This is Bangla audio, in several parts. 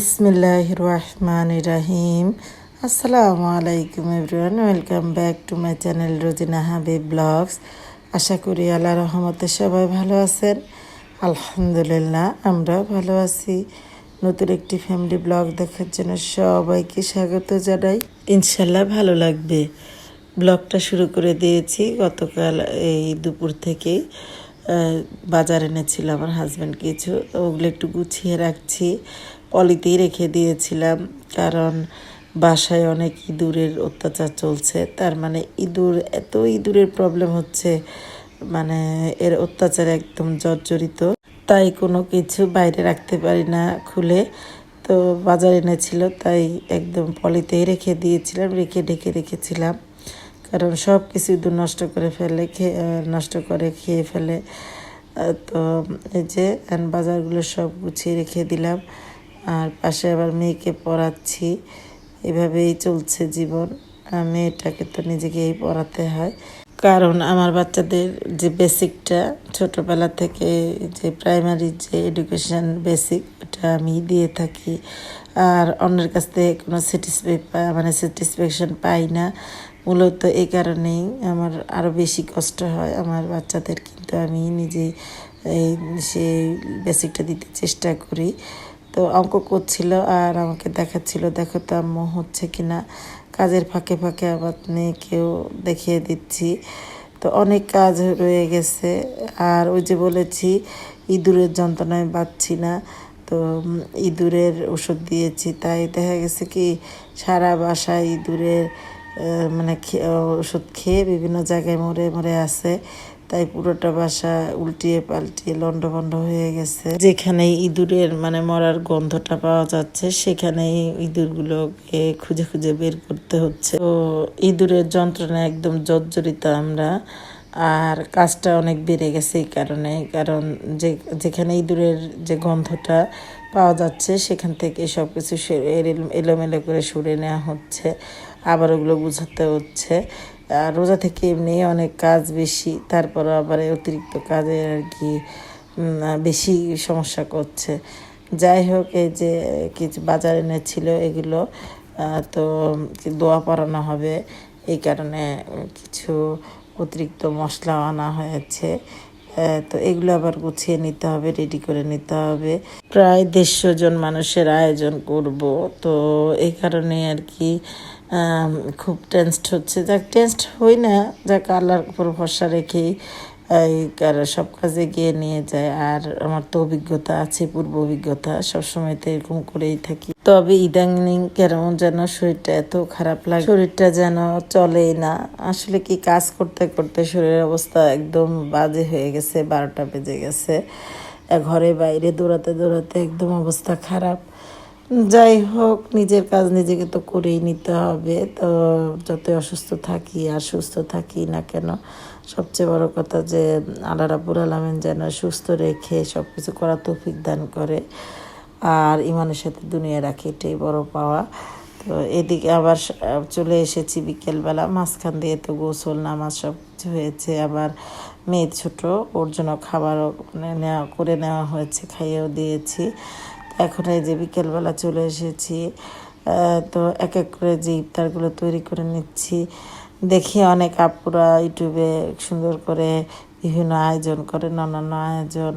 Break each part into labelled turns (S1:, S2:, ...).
S1: বিসমিল্লাহ রহমান রাহিম। আসসালামু আলাইকুম everyone welcome back to my channel Rojina Habib blogs. আশা করি আল্লাহ রহমতে সবাই ভালো আছেন। আলহামদুলিল্লাহ আমরাও ভালো আছি। নতুন একটি ফ্যামিলি ব্লগ দেখার জন্য সবাইকে স্বাগত জানাই। ইনশাল্লাহ ভালো লাগবে। ব্লগটা শুরু করে দিয়েছি গতকাল এই দুপুর আহ, বাজার এনেছিল আমার হাজব্যান্ড কিছু ওগুলো একটু গুছিয়ে রাখছি। পলিতেই রেখে দিয়েছিলাম, কারণ বাসায় অনেক ইঁদুরের অত্যাচার চলছে। তার মানে ইঁদুর, এত ইঁদুরের প্রবলেম হচ্ছে মানে এর অত্যাচার একদম জর্জরিত। তাই কোনো কিছু বাইরে রাখতে পারি না খুলে। তো বাজার এনেছিল, তাই একদম পলিতেই রেখে দিয়েছিলাম, রেখে ঢেকে রেখেছিলাম। কারণ সব কিছু ইঁদুর নষ্ট করে ফেলে খেয়ে নষ্ট করে খেয়ে ফেলে। তো এই যে বাজারগুলো সব গুছিয়ে রেখে দিলাম। আর পাশে আবার মেয়েকে পড়াচ্ছি। এভাবেই চলছে জীবন। মেয়েটাকে তো নিজেকেই পড়াতে হয়। কারণ আমার বাচ্চাদের যে বেসিকটা, ছোটবেলা থেকে যে প্রাইমারি যে এডুকেশন বেসিক, ওটা আমি দিয়ে থাকি। আর অন্যের কাছ থেকে কোনো স্যাটিসফাই মানে স্যাটিসফ্যাকশন পাই না। মূলত এই কারণেই আমার আরও বেশি কষ্ট হয় আমার বাচ্চাদের। কিন্তু আমি নিজেই এই, সেই বেসিকটা দিতে চেষ্টা করি। তো অঙ্ক করছিল আর আমাকে দেখাচ্ছিল, দেখো তো আম্মু, হচ্ছে কি না কাজের ফাঁকে ফাঁকে আবার মেয়েকেও দেখিয়ে দিচ্ছি। তো অনেক কাজ রয়ে গেছে। আর ওই যে বলেছি, ইঁদুরের যন্ত্রণায় বাঁচছি না। তো ইঁদুরের ওষুধ দিয়েছি। তাই দেখা গেছে কি, সারা বাসায় ইঁদুরের মানে ওষুধ খেয়ে বিভিন্ন জায়গায় মরে মরে আছে। তাই পুরোটা বাসা উল্টিয়ে পাল্টিয়ে লন্ডভন্ড হয়ে গেছে। যেখানে ইঁদুরের মানে মরার গন্ধটা পাওয়া যাচ্ছে, সেখানেই ইঁদুরগুলোকে খুঁজে খুঁজে বের করতে হচ্ছে। তো ইঁদুরের যন্ত্রণা একদম জর্জরিত আমরা, আর কাজটা অনেক বেড়ে গেছে এই কারণে। কারণ যে, যেখানে ইঁদুরের যে গন্ধটা পাওয়া যাচ্ছে, সেখান থেকে সব কিছু এলোমেলো করে সরে নেওয়া হচ্ছে। আবার ওগুলো বুঝাতে হচ্ছে। আর রোজা থেকে এমনি অনেক কাজ বেশি তারপর আবার অতিরিক্ত কাজে আর কি বেশি সমস্যা করছে। যাই হোক, এই যে কিছু বাজার এনেছিল এগুলো তো দোয়া পড়ানো হবে, এই কারণে কিছু অতিরিক্ত মশলা আনা হয়েছে। তো এগুলো আবার গুছিয়ে নিতে হবে রেডি করে নিতে হবে। প্রায় দেড়শো জন মানুষের আয়োজন করব, তো এই কারণে আর কি খুব টেনসড হচ্ছে। যাক টেনসড হই না যাক আল্লাহর উপর ভরসা রেখেই, এই সব কাজে গিয়ে নিয়ে যায়। আর আমার তো অভিজ্ঞতা আছে, পূর্ব অভিজ্ঞতা, সবসময় তো এরকম করেই থাকি। তবে ইদানিং কেমন যেন শরীরটা এত খারাপ লাগে, শরীরটা যেন চলেই না। আসলে কি কাজ করতে করতে শরীরের অবস্থা একদম বাজে হয়ে গেছে, বারোটা বেজে গেছে। ঘরে বাইরে দৌড়াতে দৌড়াতে একদম অবস্থা খারাপ। যাই হোক, নিজের কাজ নিজেকে তো করেই নিতে হবে। তো যতই অসুস্থ থাকি আর সুস্থ থাকি না কেন, সবচেয়ে বড় কথা যে আল্লাহ রাবুল যেন সুস্থ রেখে সব কিছু করার তৌফিক দান করে আর ইমানের সাথে দুনিয়া রাখে, এটাই বড় পাওয়া। তো এদিকে আবার চলে এসেছি বিকেলবেলা, মাঝখান দিয়ে তো গোসল, নামাজ সব কিছু হয়েছে। আবার মেয়ে ছোট, ওর জন্য খাবারও মানে নেওয়া, করে নেওয়া হয়েছে, খাইয়েও দিয়েছি। এখন এই যে বিকেলবেলা চলে এসেছি তো এক এক করে যে ইফতারগুলো তৈরি করে নিচ্ছি। দেখি অনেক আপুরা ইউটিউবে সুন্দর করে বিভিন্ন আয়োজন করে অন্যান্য আয়োজন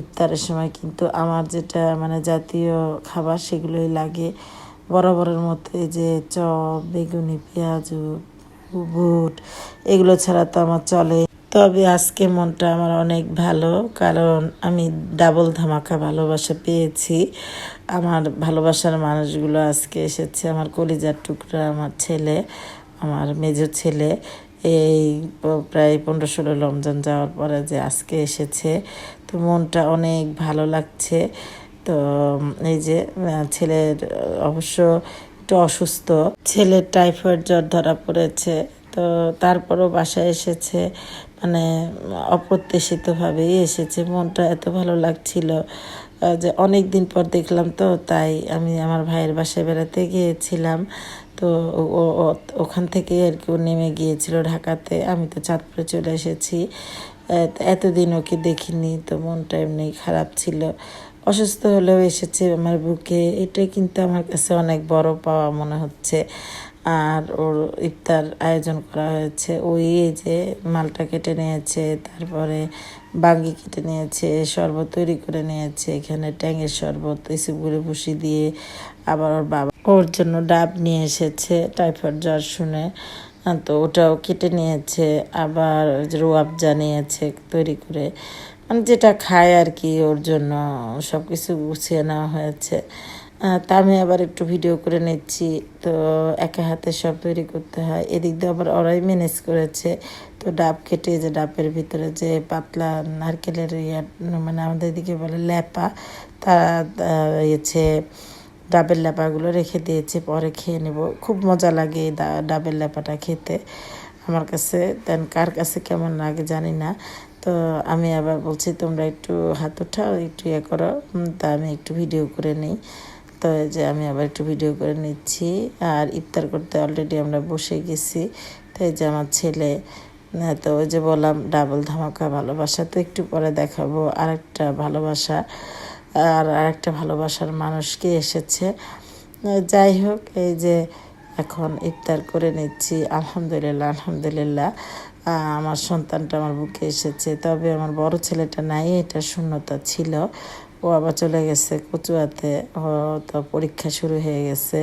S1: ইফতারের সময়। কিন্তু আমার যেটা মানে জাতীয় খাবার সেগুলোই লাগে। বরাবরের মতো এই যে চপ, বেগুনি, পেঁয়াজু, বুট, এগুলো ছাড়া তো আমার চলে তবে আজকে মনটা আমার অনেক ভালো, কারণ আমি ডাবল ধামাকা ভালোবাসা পেয়েছি। আমার ভালোবাসার মানুষগুলো আজকে এসেছে, আমার কলিজার টুকরা, আমার ছেলে, আমার মেজো ছেলে। এই প্রায় পনেরো ষোলো রমজান যাওয়ার পরে যে আজকে এসেছে, তো মনটা অনেক ভালো লাগছে। তো এই যে ছেলের অবশ্য একটু অসুস্থ, ছেলের টাইফয়েড জ্বর ধরা পড়েছে, তো তারপরও বাসায় এসেছে। মানে অপ্রত্যাশিতভাবেই এসেছে। মনটা এত ভালো লাগছিল যে অনেক দিন পর দেখলাম তো, তাই আমি আমার ভাইয়ের বাসায় বেড়াতে গিয়েছিলাম। তো ওখান থেকে আর কি নেমে গিয়েছিল ঢাকাতে। আমি তো চাঁদপুরে চলে এসেছি। এতদিন ওকে দেখিনি, তো মনটা এমনি খারাপ ছিল। অসুস্থ হলেও এসেছে আমার বুকে। এটা কিন্তু আমার কাছে অনেক বড় পাওয়া মনে হচ্ছে। আর ওর ইফতার আয়োজন করা হয়েছে। ওই যে মালটা কেটে নিয়েছে, তারপরে বাঙ্গি কেটে নিয়েছে, শরবত তৈরি করে নিয়েছে, এখানে ট্যাঙের শরবত এসবগুলো বসি দিয়ে আবার ওর বাবা ওর জন্য ডাব নিয়ে এসেছে টাইফয়েড জ্বর শুনে। তো ওটাও কেটে নিয়েছে, আবার রোয়াবজা নিয়েছে তৈরি করে। মানে যেটা খায় আর কি ওর জন্য সব কিছু গুছিয়ে নেওয়া হয়েছে। তা আমি আবার একটু ভিডিও করে নিচ্ছি। তো একা হাতে সব তৈরি করতে হয়। এদিক দিয়ে আবার ওরাই ম্যানেজ করেছে। তো ডাব কেটে যে ডাবের ভিতরে যে পাতলা নারকেলের ইয়া মানে আমাদের এদিকে বলে ল্যাপা, তারা ইয়েছে ডাবের ল্যাপাগুলো রেখে দিয়েছে। পরে খেয়ে নেব। খুব মজা লাগে ডাবের ল্যাপাটা খেতে। আমার কাছে দেন কার কাছে কেমন লাগে জানি না। তো আমি আবার বলছি, তোমরা একটু হাত উঠাও, একটু ইয়ে করো। তা আমি একটু ভিডিও করে নিই। তো যে আমি আবার একটু ভিডিও করে নিচ্ছি। আর ইফতার করতে অলরেডি আমরা বসে গেছি। তো এই যে আমার ছেলে তো ওই যে বললাম ডাবল ধামাকা ভালোবাসা। তো একটু পরে দেখাবো আরেকটা ভালোবাসা। আর আরেকটা ভালোবাসার মানুষকে এসেছে। যাই হোক, এই যে এখন ইফতার করে নিচ্ছি। আলহামদুলিল্লাহ আলহামদুলিল্লাহ। আমার সন্তানটা আমার বুকে এসেছে। তবে আমার বড় ছেলেটা নাই, এটা শূন্যতা ছিল। ও আবার চলে গেছে কচুয়াতে তো পরীক্ষা শুরু হয়ে গেছে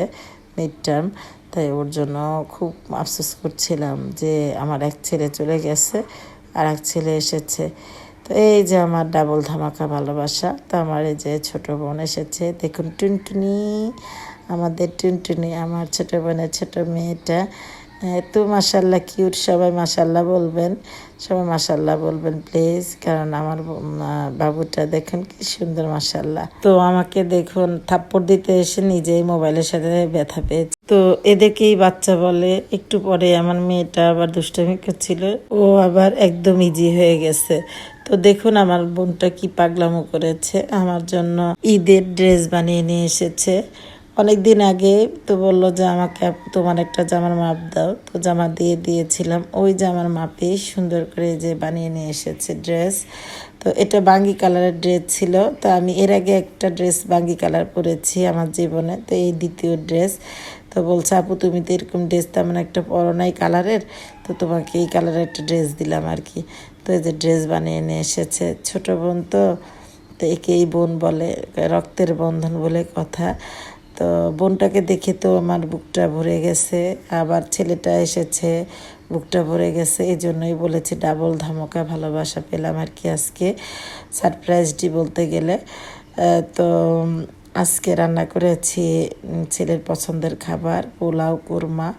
S1: মিড টার্ম তাই ওর জন্য খুব আফসোস করছিলাম যে আমার এক ছেলে চলে গেছে আর এক ছেলে এসেছে। তো এই যে আমার ডাবল ধামাকা ভালোবাসা, তো আমার এই যে ছোট বোন এসেছে। দেখুন টুনটুনি, আমাদের টুনটুনি, আমার ছোট বোনের ছোটো মেয়েটা। তো মাসাল্লাহ কিউট, সবাই মাসাল্লাহ বলবেন। সবাই মাসাল্লাহ বলবেন প্লিজ কারণ আমার বাবুটা দেখুন কি সুন্দর মাসাল্লাহ তো আমাকে দেখুন, থাপ্পড় দিতে এসে নিজেই মোবাইলের সাথে ব্যথা পেয়েছে। তো এদেরকেই বাচ্চা বলে, একটু পরে আমার মেয়েটা আবার দুষ্টামি করছিল, ও আবার একদম ইজি হয়ে গেছে। তো দেখুন আমার বোনটা কি পাগলামো করেছে, আমার জন্য ঈদের ড্রেস বানিয়ে নিয়ে এসেছে। অনেক দিন আগে তো বলল যে আমাকে তোমার একটা জামার মাপ দাও। তো জামা দিয়ে দিয়েছিলাম। ওই জামার মাপে সুন্দর করে যে বানিয়ে নিয়ে এসেছে ড্রেস তো এটা বাঙ্গি কালারের ড্রেস ছিল। তো আমি এর আগে একটা ড্রেস বাঙ্গি কালার পরেছি আমার জীবনে। তো এই দ্বিতীয় ড্রেস তো বলছে, আপু, তুমি তো এরকম ড্রেস তেমন একটা পরো নাই কালারের। তো তোমাকে এই কালারের একটা ড্রেস দিলাম আর কি। তো এই যে ড্রেস বানিয়ে নিয়ে এসেছে। ছোটো বোন তো তো একেই বোন বলে, রক্তের বন্ধন বলে কথা। তো বোনটাকে দেখে তো আমার বুকটা ভরে গেছে। আবার ছেলেটা এসেছে, বুকটা ভরে গেছে এই জন্যই বলেছি ডাবল ধামাকা ভালোবাসা পেলাম আর কি আজকে সারপ্রাইজটি বলতে গেলে। তো আজকে রান্না করেছি ছেলের পছন্দের খাবার, পোলাও, কুরমা।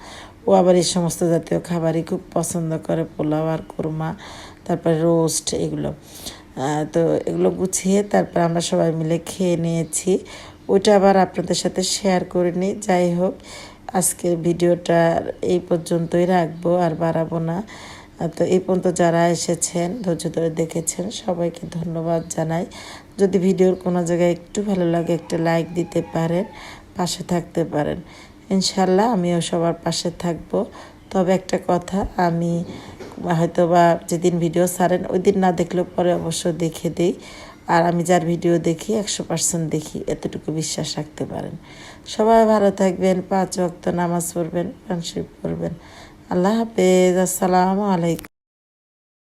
S1: ও আবার এই সমস্ত জাতীয় খাবারই খুব পছন্দ করে, পোলাও আর কুরমা, তারপরে রোস্ট এগুলো। তো এগুলো গুছিয়ে তারপর আমরা সবাই মিলে খেয়ে নিয়েছি। ওইটা আবার আপনাদের সাথে শেয়ার করে নিই। যাই হোক, আজকের ভিডিওটা এই পর্যন্তই রাখব, আর বাড়াবো না। তো এই পর্যন্ত যারা এসেছেন, ধৈর্য ধরে দেখেছেন, সবাইকে ধন্যবাদ জানাই। যদি ভিডিওর কোনো জায়গায় একটু ভালো লাগে, একটা লাইক দিতে পারেন, পাশে থাকতে পারেন। ইনশাল্লাহ আমিও সবার পাশে থাকব। তবে একটা কথা, আমি হয়তো বা যেদিন ভিডিও ছাড়েন, ওই দিন না দেখলেও পরে অবশ্য দেখে দিই। আর আমি যার ভিডিও দেখি, একশো পার্সেন্ট দেখি, এতটুকু বিশ্বাস রাখতে পারেন। সবাই ভালো থাকবেন, পাঁচ ওয়াক্ত নামাজ পড়বেন পানশিপ পড়বেন আল্লাহ হাফেজ, আসসালামু আলাইকুম।